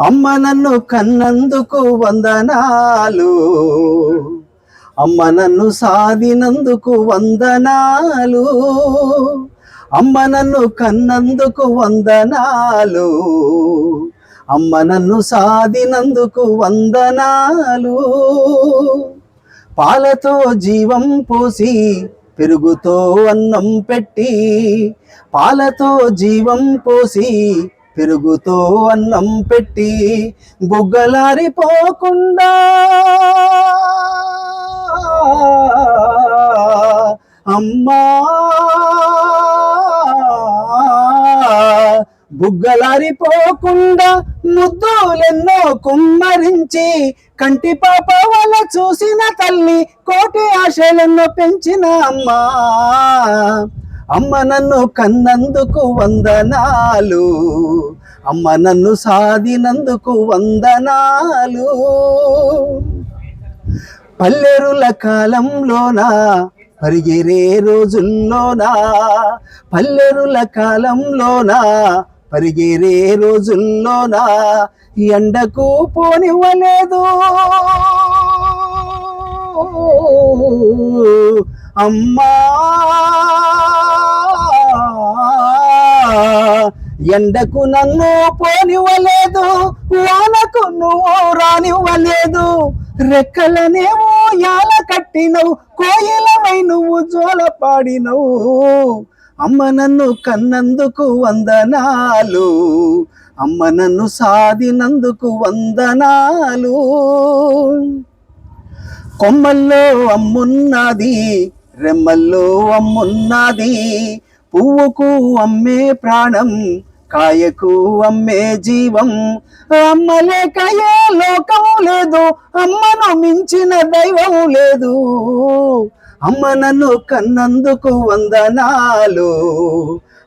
అమ్మ నన్ను కన్నందుకు వందనాలు. అమ్మ నన్ను సాధినందుకు వందనాలు. అమ్మ నన్ను కన్నందుకు వందనాలు. అమ్మ నన్ను సాధినందుకు వందనాలు. పాలతో జీవం పోసి పెరుగుతో అన్నం పెట్టి పాలతో జీవం పోసి పెరుగుతో అన్నం పెట్టి బుగ్గలారిపోకుండా అమ్మా బుగ్గలారిపోకుండా ముద్దులెన్నో కుమ్మరించి కంటి పాప వల్ల చూసిన తల్లి కోటి ఆశలెన్నో పెంచిన అమ్మా అమ్మ నన్ను కన్నందుకు వందనాలు. అమ్మ నన్ను సాధినందుకు వందనాలు. పల్లెరుల కాలంలోనా పరిగెరే రోజుల్లోనా? పల్లెరుల కాలంలోనా పరిగెరే రోజుల్లోనా? ఎండకు పోనివ్వలేదు. అమ్మా! ఎండకు నన్ను పోనివ్వలేదు వానకు నువ్వు రానివ్వలేదు. రెక్కలనేమో యాల కట్టినవు కోయిలమై నువ్వు జోల పాడినవు. అమ్మ నన్ను కన్నందుకు వందనాలు అమ్మ నన్ను సాధినందుకు వందనాలు. కొమ్మల్లో అమ్మున్నది రెమ్మల్లో అమ్మున్నది పువ్వుకు అమ్మే ప్రాణం కాయకు అమ్మే జీవం. అమ్మ లేక ఏ లోకం లేదు అమ్మను మించిన దైవం లేదు. అమ్మ నన్ను కన్నందుకు వందనాలు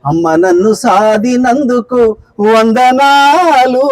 అమ్మ నన్ను సాధినందుకు వందనాలు.